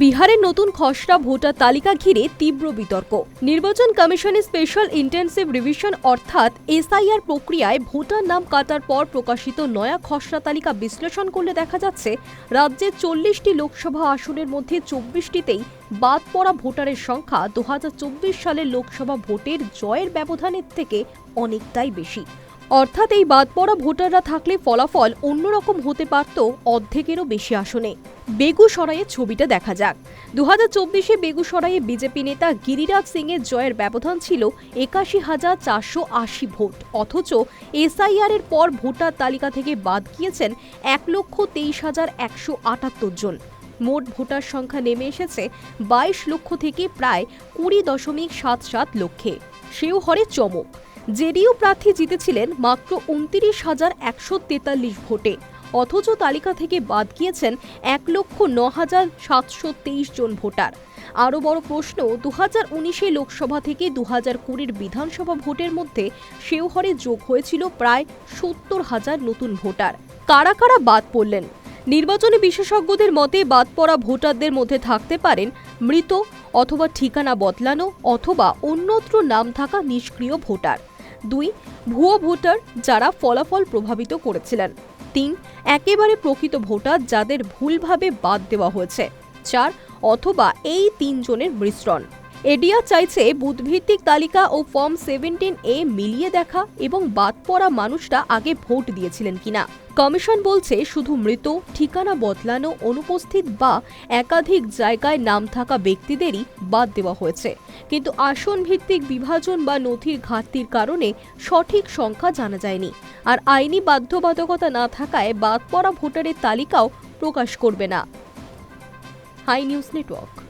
বিহারের নতুন খসড়া ভোটার তালিকা ঘিরে তীব্র বিতর্ক। নির্বাচন কমিশনের স্পেশাল ইন্টেন্সিভ রিভিশন অর্থাৎ এসআইআর প্রক্রিয়ায় ভোটার নাম কাটার পর প্রকাশিত নয়া খসড়া তালিকা বিশ্লেষণ করলে দেখা যাচ্ছে, রাজ্যে চল্লিশটি লোকসভা আসনের মধ্যে চব্বিশটিতেই বাদ পড়া ভোটারের সংখ্যা দু হাজার চব্বিশ সালের লোকসভা ভোটের জয়ের ব্যবধানের থেকে অনেকটাই বেশি। অর্থাৎ এই বাদ পড়া ভোটাররা থাকলে ফলাফল অন্যরকম হতে পারত অর্ধেকেরও বেশি আসনে। বেগুসরাইয়ের ছবিটা দেখা যাক। দু হাজার চব্বিশে বেগুসরাইয়ে বিজেপি নেতা গিরিরাজ সিং এর জয়ের ব্যবধান ছিল একাশি হাজার চারশো আশি ভোট। অথচ এসআইআর এর পর ভোটার তালিকা থেকে বাদ গিয়েছেন এক লক্ষ তেইশ হাজার একশো আটাত্তর জন। মোট ভোটার সংখ্যা নেমে এসেছে বাইশ লক্ষ থেকে প্রায় কুড়ি দশমিক সাত সাত লক্ষে। সেও হরে চমক। জেডিইউ প্রার্থী জিতেছিলেন মাত্র উনত্রিশ হাজার একশো তেতাল্লিশ ভোটে। অথচ তালিকা থেকে বাদ গিয়েছেন এক লক্ষ ন হাজার সাতশো তেইশ জন ভোটার। আরও বড় প্রশ্ন দু হাজার উনিশে লোকসভা থেকে দু হাজার কুড়ির বিধানসভা ভোটের মধ্যে শেওহরে যোগ হয়েছিল প্রায় সত্তর হাজার নতুন ভোটার। কারা কারা বাদ পড়লেন? নির্বাচনী বিশেষজ্ঞদের মতে বাদ পড়া ভোটারদের মধ্যে থাকতে পারেন মৃত অথবা ঠিকানা বদলানো অথবা অন্যত্র নাম থাকা নিষ্ক্রিয় ভোটার। দুই, ভুয়ো ভোটার যারা ফলাফল প্রভাবিত করেছিলেন। তিন, একেবারে প্রকৃত ভোটার যাদের ভুলভাবে বাদ দেওয়া হয়েছে। চার, অথবা এই তিনজনের মিশ্রণ। এডিয়া চাইছে বুথভিত্তিক তালিকা ও ফর্ম সেভেন্টিন এ মিলিয়ে দেখা এবং বাদ পড়া মানুষরা আগে ভোট দিয়েছিলেন কিনা। কমিশন বলছে শুধু মৃত, ঠিকানা বদলানো, অনুপস্থিত বা একাধিক জায়গায় নাম থাকা ব্যক্তিদেরই বাদ দেওয়া হয়েছে। কিন্তু আসন ভিত্তিক বিভাজন বা নথির ঘাটতির কারণে সঠিক সংখ্যা জানা যায়নি। আর আইনি বাধ্যবাধকতা না থাকায় বাদ পড়া ভোটারের তালিকাও প্রকাশ করবে না। Hi news network.